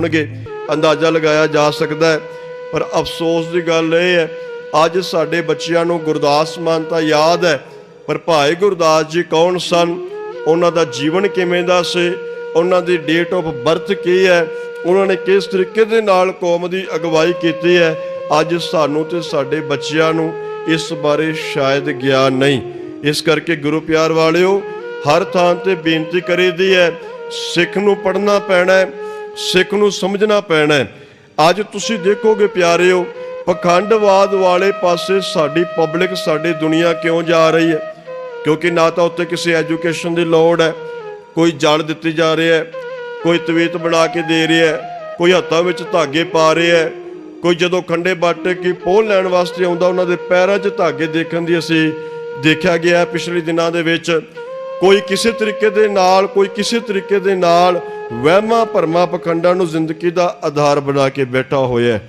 ਹੋਣਗੇ ਅੰਦਾਜ਼ਾ ਲਗਾਇਆ ਜਾ ਸਕਦਾ ਹੈ। ਪਰ ਅਫਸੋਸ ਦੀ ਗੱਲ ਇਹ ਹੈ, ਅੱਜ ਸਾਡੇ ਬੱਚਿਆਂ ਨੂੰ ਗੁਰਦਾਸ ਮਾਨ ਤਾਂ ਯਾਦ ਹੈ, ਪਰ ਭਾਈ ਗੁਰਦਾਸ ਜੀ ਕੌਣ ਸਨ? ਉਹਨਾਂ ਦਾ ਜੀਵਨ ਕਿਵੇਂ ਦਾ ਸੀ? ਉਹਨਾਂ ਦੀ ਡੇਟ ਆਫ ਬਰਥ ਕੀ ਹੈ? ਉਹਨਾਂ ਨੇ ਕਿਸ ਤਰੀਕੇ ਦੇ ਨਾਲ ਕੌਮ ਦੀ ਅਗਵਾਈ ਕੀਤੀ ਹੈ? ਅੱਜ ਸਾਨੂੰ ਤੇ ਸਾਡੇ ਬੱਚਿਆਂ ਨੂੰ ਇਸ ਬਾਰੇ ਸ਼ਾਇਦ ਗਿਆਨ ਨਹੀਂ। ਇਸ ਕਰਕੇ ਗੁਰੂ ਪਿਆਰ ਵਾਲਿਓ, ਹਰ ਥਾਂ ਤੇ ਬੇਨਤੀ ਕਰੀਦੀ ਹੈ, ਸਿੱਖ ਨੂੰ ਪੜ੍ਹਨਾ ਪੈਣਾ ਸਿੱਖ ਨੂੰ ਸਮਝਣਾ ਪੈਣਾ ਹੈ। ਅੱਜ ਤੁਸੀਂ ਦੇਖੋਗੇ ਪਿਆਰਿਓ, ਪਖੰਡਵਾਦ ਵਾਲੇ ਪਾਸੇ ਸਾਡੀ ਪਬਲਿਕ, ਸਾਡੀ ਦੁਨੀਆ ਕਿਉਂ ਜਾ ਰਹੀ ਹੈ? ਕਿਉਂਕਿ ਨਾ ਤਾਂ ਉੱਤੇ ਕਿਸੇ ਐਜੂਕੇਸ਼ਨ ਦੀ ਲੋੜ ਹੈ, ਕੋਈ ਜਲ ਦਿੱਤੀ ਜਾ ਰਹੀ ਹੈ, ਕੋਈ ਤਵੀਤ ਬਣਾ ਕੇ ਦੇ ਰਿਹਾ ਹੈ, ਕੋਈ ਹੱਥਾਂ ਵਿੱਚ ਧਾਗੇ ਪਾ ਰਿਹਾ ਹੈ, ਕੋਈ ਜਦੋਂ ਖੰਡੇ ਬਾਟੇ ਕੀ ਪੋਹ ਲੈਣ ਵਾਸਤੇ ਆਉਂਦਾ, ਉਹਨਾਂ ਦੇ ਪੈਰਾਂ 'ਚ ਧਾਗੇ ਦੇਖਣ ਦੀ ਅਸੀਂ ਦੇਖਿਆ ਗਿਆ ਪਿਛਲੇ ਦਿਨਾਂ ਦੇ ਵਿੱਚ। ਕੋਈ ਕਿਸੇ ਤਰੀਕੇ ਦੇ ਨਾਲ, ਕੋਈ ਕਿਸੇ ਤਰੀਕੇ ਦੇ ਨਾਲ ਵਹਿਮਾਂ ਭਰਮਾਂ ਪਖੰਡਾਂ ਨੂੰ ਜ਼ਿੰਦਗੀ ਦਾ ਆਧਾਰ ਬਣਾ ਕੇ ਬੈਠਾ ਹੋਇਆ ਹੈ।